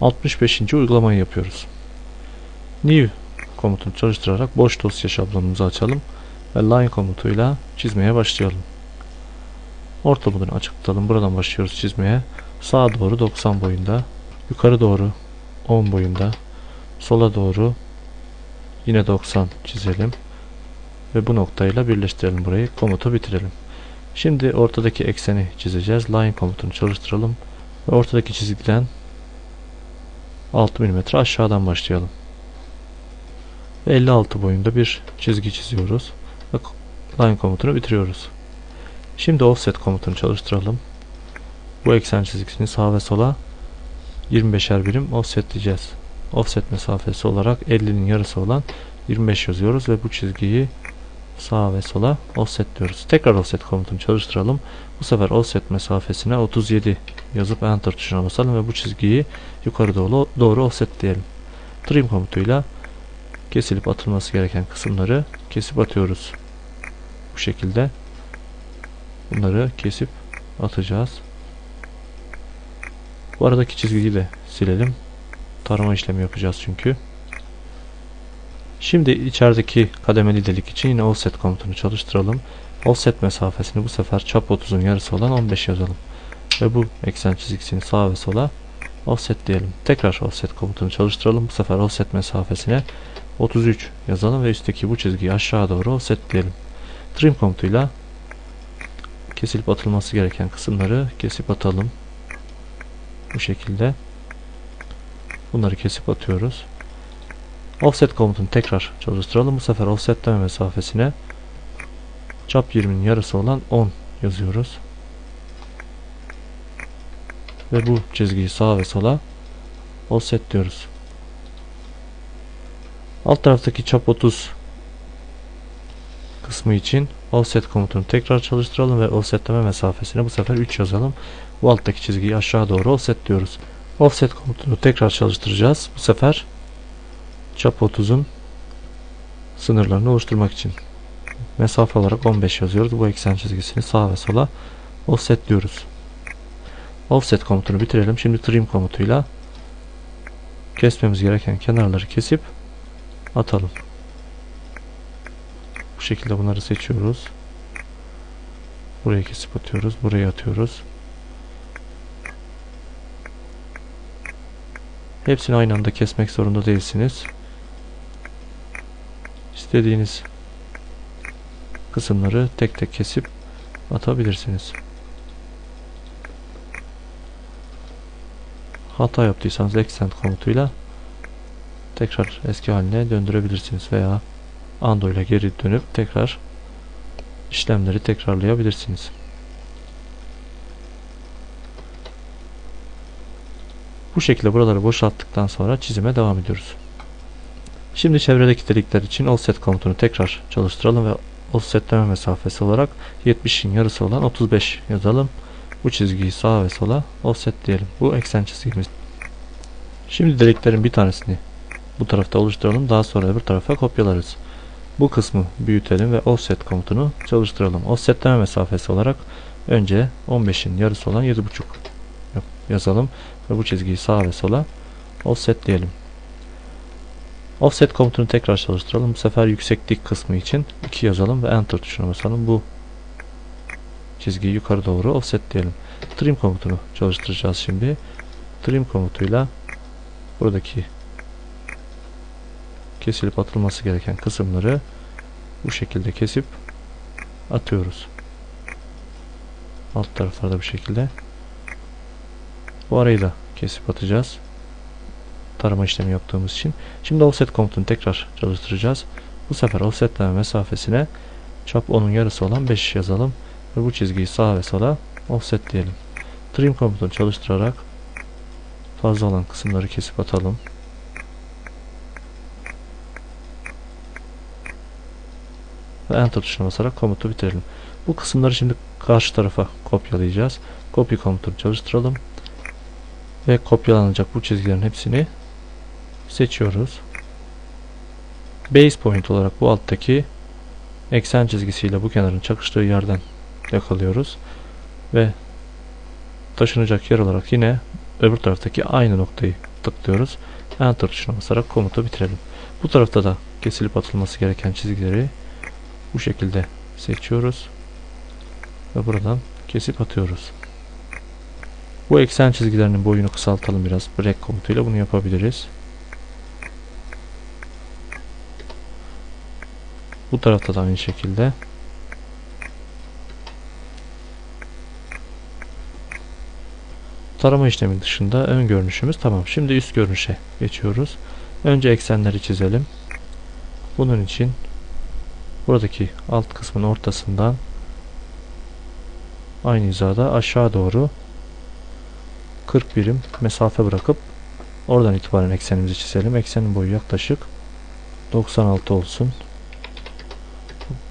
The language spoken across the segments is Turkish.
65. uygulamayı yapıyoruz. New komutunu çalıştırarak boş dosya şablonumuzu açalım ve line komutuyla çizmeye başlayalım. Orta modunu açık tutalım. Buradan başlıyoruz çizmeye. Sağa doğru 90 boyunda, yukarı doğru 10 boyunda, sola doğru yine 90 çizelim ve bu noktayla birleştirelim burayı. Komutu bitirelim. Şimdi ortadaki ekseni çizeceğiz. Line komutunu çalıştıralım ve ortadaki çizgiden 6 mm aşağıdan başlayalım. Ve 56 boyunda bir çizgi çiziyoruz line komutunu bitiriyoruz. Şimdi offset komutunu çalıştıralım. Bu eksen çizgisini sağa ve sola 25'er birim offsetleyeceğiz. Offset mesafesi olarak 50'nin yarısı olan 25 yazıyoruz ve bu çizgiyi sağa ve sola offset diyoruz. Tekrar offset komutunu çalıştıralım. Bu sefer offset mesafesine 37 yazıp enter tuşuna basalım ve bu çizgiyi yukarı doğru, doğru offsetleyelim. Trim komutuyla kesilip atılması gereken kısımları kesip atıyoruz. Bu şekilde bunları kesip atacağız. Bu aradaki çizgiyi de silelim. Tarama işlemi yapacağız çünkü. Şimdi içerideki kademeli delik için yine offset komutunu çalıştıralım. Offset mesafesini bu sefer çap 30'un yarısı olan 15 yazalım. Ve bu eksen çizgisini sağa ve sola offset diyelim. Tekrar offset komutunu çalıştıralım. Bu sefer offset mesafesine 33 yazalım ve üstteki bu çizgiyi aşağı doğru offset diyelim. Trim komutuyla kesilip atılması gereken kısımları kesip atalım. Bu şekilde bunları kesip atıyoruz. Offset komutunu tekrar çalıştıralım. Bu sefer offsetleme mesafesine çap 20'nin yarısı olan 10 yazıyoruz. Ve bu çizgiyi sağa ve sola offset diyoruz. Alt taraftaki çap 30 kısmı için offset komutunu tekrar çalıştıralım ve offsetleme mesafesine bu sefer 3 yazalım. Bu alttaki çizgiyi aşağı doğru offset diyoruz. Offset komutunu tekrar çalıştıracağız. Bu sefer çap 30'un sınırlarını oluşturmak için mesafe olarak 15 yazıyoruz. Bu eksen çizgisini sağa ve sola offset diyoruz. Offset komutunu bitirelim. Şimdi trim komutuyla kesmemiz gereken kenarları kesip atalım. Bu şekilde bunları seçiyoruz. Buraya kesip atıyoruz. Buraya atıyoruz. Hepsini aynı anda kesmek zorunda değilsiniz. İstediğiniz kısımları tek tek kesip atabilirsiniz. Hata yaptıysanız extend komutuyla tekrar eski haline döndürebilirsiniz veya ando ile geri dönüp tekrar işlemleri tekrarlayabilirsiniz. Bu şekilde buraları boşalttıktan sonra çizime devam ediyoruz. Şimdi çevredeki delikler için offset komutunu tekrar çalıştıralım ve offsetleme mesafesi olarak 70'in yarısı olan 35 yazalım. Bu çizgiyi sağa ve sola offset diyelim. Bu eksen çizgimiz. Şimdi deliklerin bir tanesini bu tarafta oluşturalım. Daha sonra öbür tarafa kopyalarız. Bu kısmı büyütelim ve offset komutunu çalıştıralım. Offsetleme mesafesi olarak önce 15'in yarısı olan 7.5 yazalım ve bu çizgiyi sağa ve sola offset diyelim. Offset komutunu tekrar çalıştıralım. Bu sefer yükseklik kısmı için 2 yazalım ve enter tuşuna basalım. Bu çizgiyi yukarı doğru offset diyelim. Trim komutunu çalıştıracağız şimdi. Trim komutuyla buradaki kesilip atılması gereken kısımları bu şekilde kesip atıyoruz. Alt taraflarda bu şekilde. Bu arayı da kesip atacağız. Tarama işlemi yaptığımız için. Şimdi offset komutunu tekrar çalıştıracağız. Bu sefer offsetleme mesafesine çap 10'un yarısı olan 5 yazalım. Ve bu çizgiyi sağa ve sola offset diyelim. Trim komutunu çalıştırarak fazla olan kısımları kesip atalım. Ve enter tuşuna basarak komutu bitirelim. Bu kısımları şimdi karşı tarafa kopyalayacağız. Copy komutunu çalıştıralım. Ve kopyalanacak bu çizgilerin hepsini seçiyoruz. Base point olarak bu alttaki eksen çizgisiyle bu kenarın çakıştığı yerden yakalıyoruz. Ve taşınacak yer olarak yine öbür taraftaki aynı noktayı tıklıyoruz. Enter tuşuna basarak komutu bitirelim. Bu tarafta da kesilip atılması gereken çizgileri bu şekilde seçiyoruz. Ve buradan kesip atıyoruz. Bu eksen çizgilerinin boyunu kısaltalım biraz. Break komutuyla bunu yapabiliriz. Bu tarafta da aynı şekilde. Tarama işlemi dışında ön görünüşümüz tamam. Şimdi üst görünüşe geçiyoruz. Önce eksenleri çizelim. Bunun için buradaki alt kısmın ortasından aynı hizada aşağı doğru 40 birim mesafe bırakıp oradan itibaren eksenimizi çizelim. Eksenin boyu yaklaşık 96 olsun.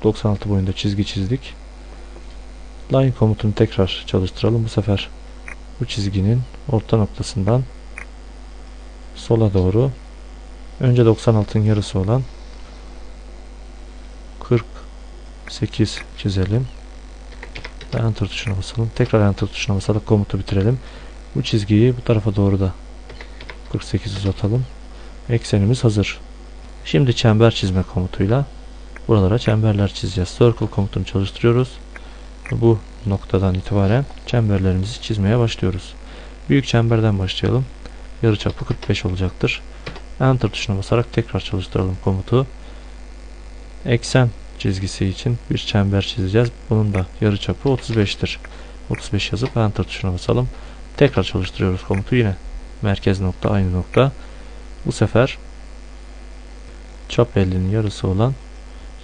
96 boyunda çizgi çizdik. Line komutunu tekrar çalıştıralım. Bu sefer bu çizginin orta noktasından sola doğru önce 96'ın yarısı olan 48 çizelim. Enter tuşuna basalım. Tekrar enter tuşuna basarak komutu bitirelim. Bu çizgiyi bu tarafa doğru da 48 uzatalım. Eksenimiz hazır. Şimdi çember çizme komutuyla buralara çemberler çizeceğiz. Circle komutunu çalıştırıyoruz. Bu noktadan itibaren çemberlerimizi çizmeye başlıyoruz. Büyük çemberden başlayalım. Yarıçapı 45 olacaktır. Enter tuşuna basarak tekrar çalıştıralım komutu. Eksen çizgisi için bir çember çizeceğiz. Bunun da yarıçapı 35'tir. 35 yazıp enter tuşuna basalım. Tekrar çalıştırıyoruz komutu yine. Merkez nokta aynı nokta. Bu sefer çap 50'nin yarısı olan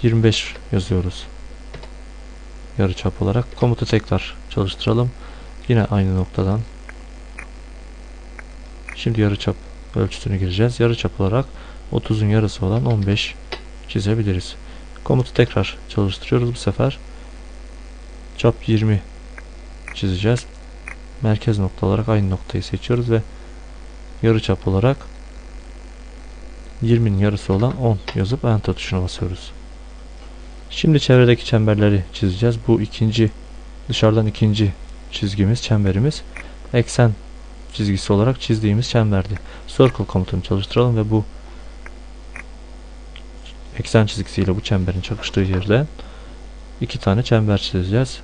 25 yazıyoruz. Yarı çap olarak komutu tekrar çalıştıralım. Yine aynı noktadan. Şimdi yarı çap ölçüsünü gireceğiz. Yarı çap olarak 30'un yarısı olan 15 çizebiliriz. Komutu tekrar çalıştırıyoruz bu sefer. Çap 20 çizeceğiz. Merkez nokta olarak aynı noktayı seçiyoruz ve yarı çap olarak 20'nin yarısı olan 10 yazıp enter tuşuna basıyoruz. Şimdi çevredeki çemberleri çizeceğiz. Bu ikinci dışarıdan ikinci çizgimiz, çemberimiz eksen çizgisi olarak çizdiğimiz çemberdi. Circle komutunu çalıştıralım ve bu eksen çizgisiyle bu çemberin çakıştığı yerde iki tane çember çizeceğiz.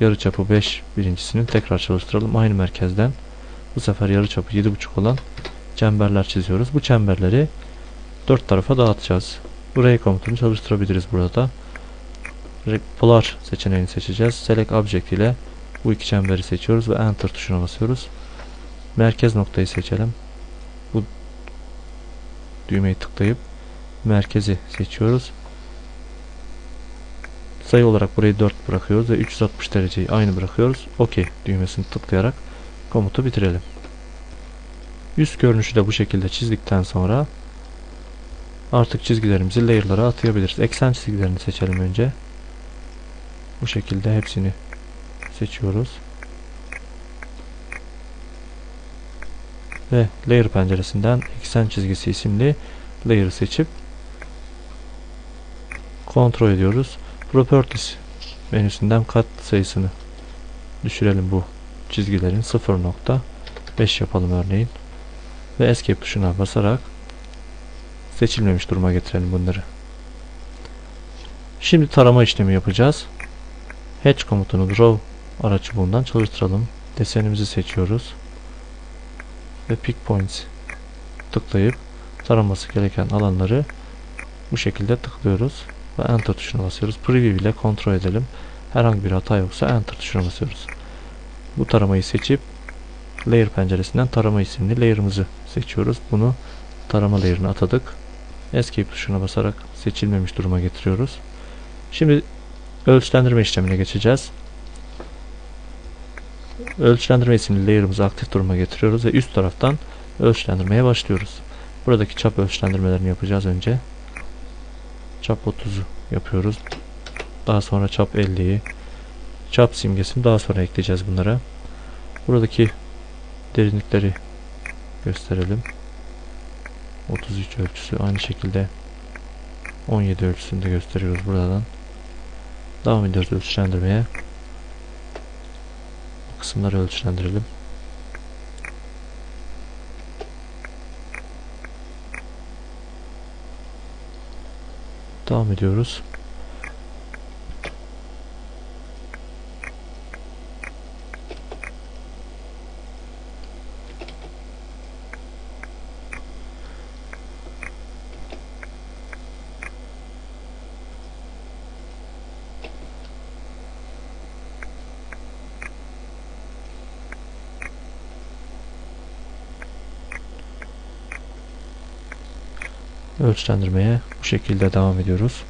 Yarıçapı 5 birincisini tekrar çalıştıralım. Aynı merkezden bu sefer yarıçapı 7.5 olan çemberler çiziyoruz. Bu çemberleri dört tarafa dağıtacağız. Buraya komutunu çalıştırabiliriz burada. Polar seçeneğini seçeceğiz. Select Object ile bu iki çemberi seçiyoruz ve Enter tuşuna basıyoruz. Merkez noktayı seçelim. Bu düğmeyi tıklayıp merkezi seçiyoruz. Sayı olarak burayı 4 bırakıyoruz ve 360 dereceyi aynı bırakıyoruz. OK düğmesini tıklayarak komutu bitirelim. Üst görünüşü de bu şekilde çizdikten sonra artık çizgilerimizi layer'lara atayabiliriz. Eksen çizgilerini seçelim önce. Bu şekilde hepsini seçiyoruz. Ve layer penceresinden eksen çizgisi isimli layer'ı seçip kontrol ediyoruz. Properties menüsünden kat sayısını düşürelim bu çizgilerin 0.5 yapalım örneğin. Ve escape tuşuna basarak seçilmemiş duruma getirelim bunları. Şimdi tarama işlemi yapacağız. Hatch komutunu draw araç çubuğundan çalıştıralım. Desenimizi seçiyoruz. Ve pick points tıklayıp taraması gereken alanları bu şekilde tıklıyoruz ve enter tuşuna basıyoruz. Preview ile kontrol edelim. Herhangi bir hata yoksa enter tuşuna basıyoruz. Bu taramayı seçip layer penceresinden tarama isimli layer'ımızı seçiyoruz. Bunu tarama layer'ına atadık. Escape tuşuna basarak seçilmemiş duruma getiriyoruz. Şimdi ölçülendirme işlemine geçeceğiz. Ölçülendirme isimli layer'ımızı aktif duruma getiriyoruz ve üst taraftan ölçülendirmeye başlıyoruz. Buradaki çap ölçülendirmelerini yapacağız önce. Çap 30'u yapıyoruz. Daha sonra çap 50'yi. Çap simgesini daha sonra ekleyeceğiz bunlara. Buradaki derinlikleri gösterelim. 33 ölçüsü aynı şekilde 17 ölçüsünü de gösteriyoruz buradan. Devam ediyoruz ölçülendirmeye. Bu kısımları ölçülendirelim. Devam ediyoruz. Ölçülendirmeye bu şekilde devam ediyoruz.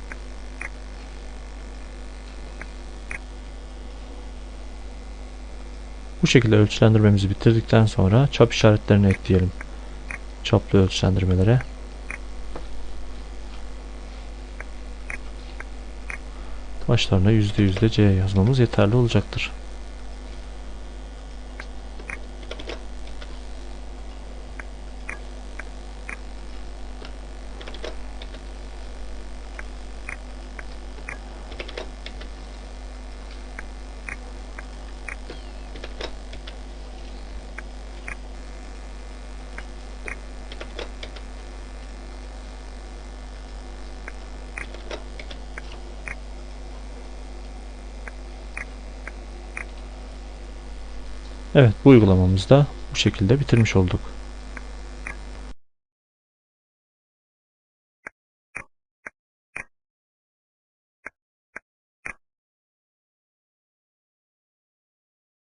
Bu şekilde ölçülendirmemizi bitirdikten sonra çap işaretlerini ekleyelim. Çaplı ölçülendirmelere. Başlarına %yüzde C yazmamız yeterli olacaktır. Evet bu uygulamamızda bu şekilde bitirmiş olduk.